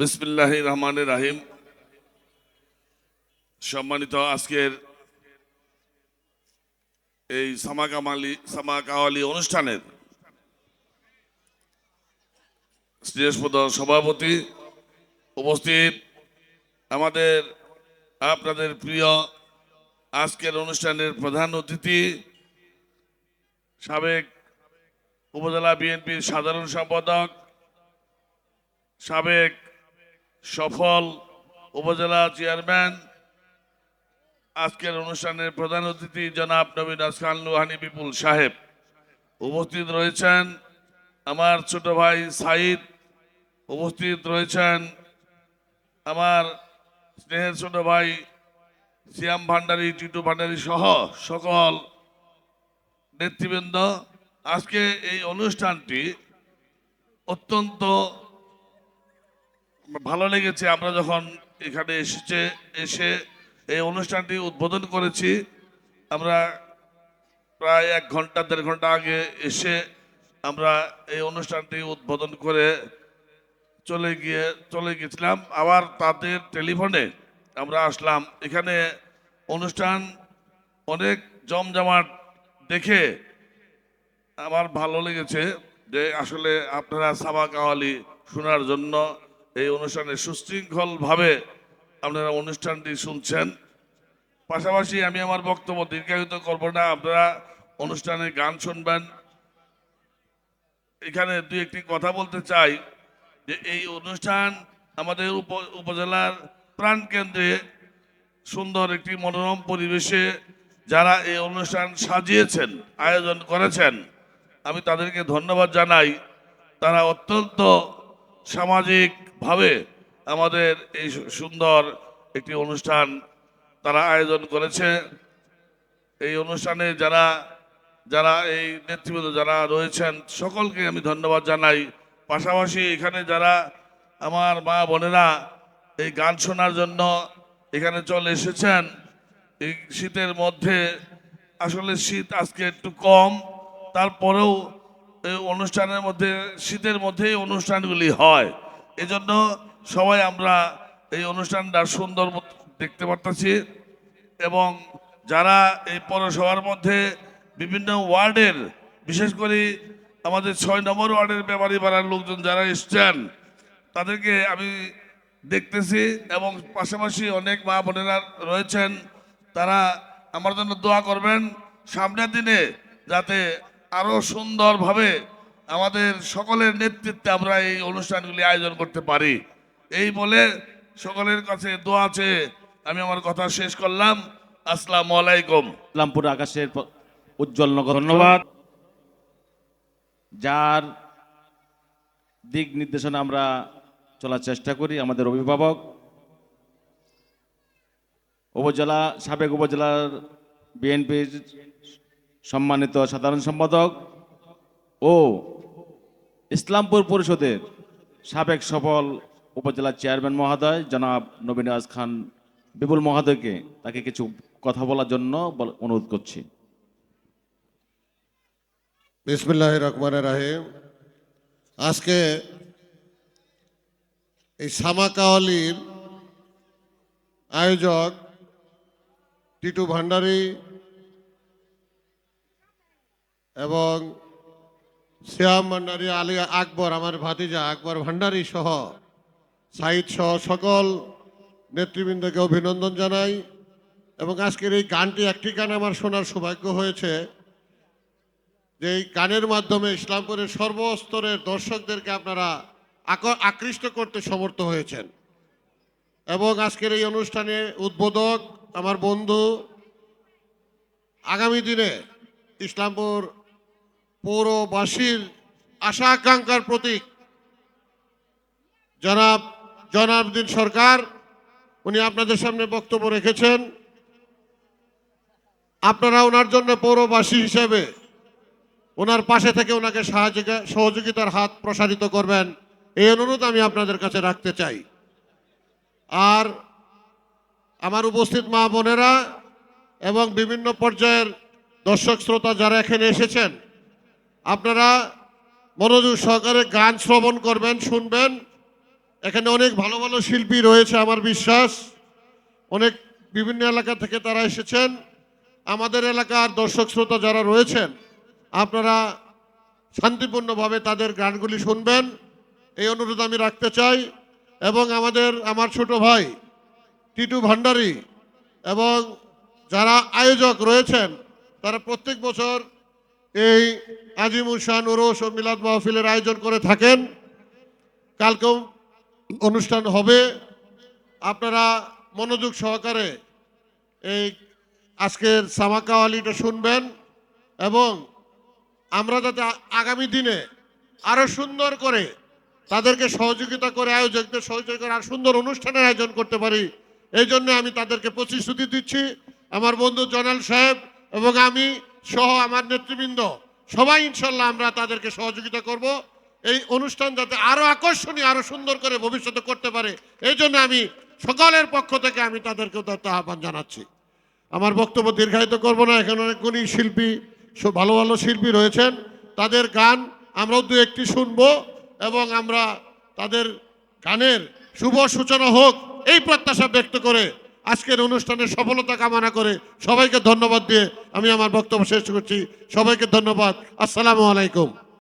বিসমিল্লাহ রহমান রাহিম। সম্মানিত আজকের এই সামাকামালি সামাকাওয়ালি অনুষ্ঠানের শ্রেষ্ঠপদ সভাপতি উপস্থিত আমাদের, আপনাদের প্রিয় আজকের অনুষ্ঠানের প্রধান অতিথি, সাবেক উপজেলা বিএনপির সাধারণ সম্পাদক, সাবেক সফল উপজেলা চেয়ারম্যান। আজকের অনুষ্ঠানের প্রধান অতিথি জনাব নবীন খান লুহানি বিপুল সাহেব। উপস্থিত রয়েছেন আমার ছোট ভাই সাইদ। উপস্থিত রয়েছেন আমার স্নেহের ছোট ভাই সিয়াম ভান্ডারী, টিটু ভান্ডারী সহ সকল নেতৃবৃন্দ। আজকে এই অনুষ্ঠানটি অত্যন্ত ভালো লেগেছে, আমরা যখন এখানে এসেছে, এসে এই অনুষ্ঠানটি উদ্বোধন করেছি, আমরা প্রায় এক ঘণ্টা, দেড় ঘণ্টা আগে এসে আমরা এই অনুষ্ঠানটি উদ্বোধন করে চলে গিয়ে, চলে গেছিলাম। আবার তাদের টেলিফোনে আমরা আসলাম। এখানে অনুষ্ঠান অনেক জমজমাট দেখে আমার ভালো লেগেছে যে আসলে আপনারা সাবা কাওয়ালি শোনার জন্য এই অনুষ্ঠানে সুশৃঙ্খলভাবে আপনারা অনুষ্ঠানটি শুনছেন। পাশাপাশি আমি আমার বক্তব্য দীর্ঘায়িত করব না, আপনারা অনুষ্ঠানে গান শুনবেন। এখানে দুই একটি কথা বলতে চাই, যে এই অনুষ্ঠান আমাদের উপ- উপজেলার প্রাণকেন্দ্রে সুন্দর একটি মনোরম পরিবেশে যারা এই অনুষ্ঠান সাজিয়েছেন, আয়োজন করেছেন, আমি তাদেরকে ধন্যবাদ জানাই। তারা অত্যন্ত সামাজিকভাবে আমাদের এই সুন্দর একটি অনুষ্ঠান তারা আয়োজন করেছে। এই অনুষ্ঠানে যারা যারা এই নেতৃবৃন্দ যারা রয়েছেন, সকলকে আমি ধন্যবাদ জানাই। পাশাপাশি এখানে যারা আমার মা বোনেরা এই গান শোনার জন্য এখানে চলে এসেছেন, এই শীতের মধ্যে আসলে শীত আজকে একটু কম, তারপরেও অনুষ্ঠানের মধ্যে, শীতের মধ্যেই অনুষ্ঠানগুলি হয়। এজন্য সবাই আমরা এই অনুষ্ঠানটা সুন্দর দেখতে পারতেছি। এবং যারা এই পৌরসভার মধ্যে বিভিন্ন ওয়ার্ডের, বিশেষ করে আমাদের ছয় নম্বর ওয়ার্ডের ব্যাপারী পাড়ার লোকজন যারা এসছেন, তাদেরকে আমি দেখতেছি এবং পাশাপাশি অনেক মা বোনেরা রয়েছেন, তারা আমার জন্য দোয়া করবেন। সামনের দিনে যাতে আরও সুন্দরভাবে আমাদের সকলের নেতৃত্বে আমরা এই অনুষ্ঠানগুলি আয়োজন করতে পারি। এই বলে সকলের কাছে দোয়া আছে আমি আমার কথা শেষ করলাম। আসসালামু আলাইকুম। ইসলামপুর আকাশের উজ্জ্বল নগর। ধন্যবাদ। যার দিক নির্দেশনা আমরা চলার চেষ্টা করি আমাদের অভিভাবক। উপজেলা সাবেক উপজেলার বিএনপির সম্মানিত সাধারণ সম্পাদক ও ইসলামপুর পরিষদের সাবেক সফল উপজেলা চেয়ারম্যান মহোদয় জনাব নবীন আজ খান বিপুল মহোদয়কে তাকে কিছু কথা বলার জন্য অনুরোধ করছি। বিসমুল্লাহ রহমান রাহিম। আজকে এই সামাকাওয়ালির আয়োজক টিটু ভান্ডারী এবং শ্যাম ভান্ডারী, আলী আকবর, আমার ভাতিজা আকবর ভান্ডারী সহ সাইদ সহ সকল নেতৃবৃন্দকে অভিনন্দন জানাই। এবং আজকের এই গানটি একটি গান আমার শোনার সৌভাগ্য হয়েছে যে এই গানের মাধ্যমে ইসলামপুরের সর্বস্তরের দর্শকদেরকে আপনারা আক- আকৃষ্ট করতে সমর্থ হয়েছেন। এবং আজকের এই অনুষ্ঠানে উদ্বোধক আমার বন্ধু আগামী দিনে ইসলামপুর পৌরবাসীর আশা আকাঙ্ক্ষার প্রতীক। জনাব জনাবদ্দিন সরকার, উনি আপনাদের সামনে বক্তব্য রেখেছেন। আপনারা ওনার জন্য পৌরবাসী হিসেবে ওনার পাশে থেকে ওনাকে সহযোগিতার হাত প্রসারিত করবেন। এই অনুরোধ আমি আপনাদের কাছে রাখতে চাই। আর আমার উপস্থিত মা বোনেরা এবং বিভিন্ন পর্যায়ের দর্শক শ্রোতা যারা এখানে এসেছেন আপনারা মনোযোগ সহকারে গান শ্রবণ করবেন, শুনবেন। এখানে অনেক ভালো ভালো শিল্পী রয়েছে, আমার বিশ্বাস। অনেক বিভিন্ন এলাকা থেকে তারা এসেছেন। আমাদের এলাকার দর্শক শ্রোতা যারা রয়েছেন, আপনারা শান্তিপূর্ণভাবে তাদের গানগুলি শুনবেন। এই অনুরোধ আমি রাখতে চাই এবং আমাদের, আমার ছোট ভাই টিটু ভান্ডারী এবং যারা আয়োজক রয়েছেন, তারা প্রত্যেক বছর এই আজিমুল শাহ নুরোস ও মিলাদ মাহফিলের আয়োজন করে থাকেন। কালকেও অনুষ্ঠান হবে। আপনারা মনোযোগ সহকারে এই আজকের সামাকা আলীটা শুনবেন এবং আমরা যাতে আগামী দিনে আরও সুন্দর করে তাদেরকে সহযোগিতা করে, আয়োজকদের সহযোগিতা করে আর সুন্দর অনুষ্ঠানের আয়োজন করতে পারি, এই জন্য আমি তাদেরকে প্রতিশ্রুতি দিচ্ছি। আমার বন্ধু জনাল সাহেব এবং আমি সহ আমার নেতৃবৃন্দ, সবাই ইনশাল্লাহ আমরা তাদেরকে সহযোগিতা করব। এই অনুষ্ঠান যাতে আরও আকর্ষণীয়, আরও সুন্দর করে ভবিষ্যতে করতে পারে, এই জন্য আমি সকলের পক্ষ থেকে আমি তাদেরকে উদাত্ত আহ্বান জানাচ্ছি। আমার বক্তব্য দীর্ঘায়িত করব না, এখানে অনেকগুলি শিল্পী ভালো ভালো শিল্পী রয়েছেন। তাদের গান আমরাও দু একটি শুনব এবং আমরা তাদের গানের শুভ সূচনা হোক, এই প্রত্যাশা ব্যক্ত করে আজকের অনুষ্ঠানের সফলতা কামনা করে সবাইকে ধন্যবাদ দিয়ে আমি আমার বক্তব্য শেষ করছি। সবাইকে ধন্যবাদ। আসসালামু আলাইকুম।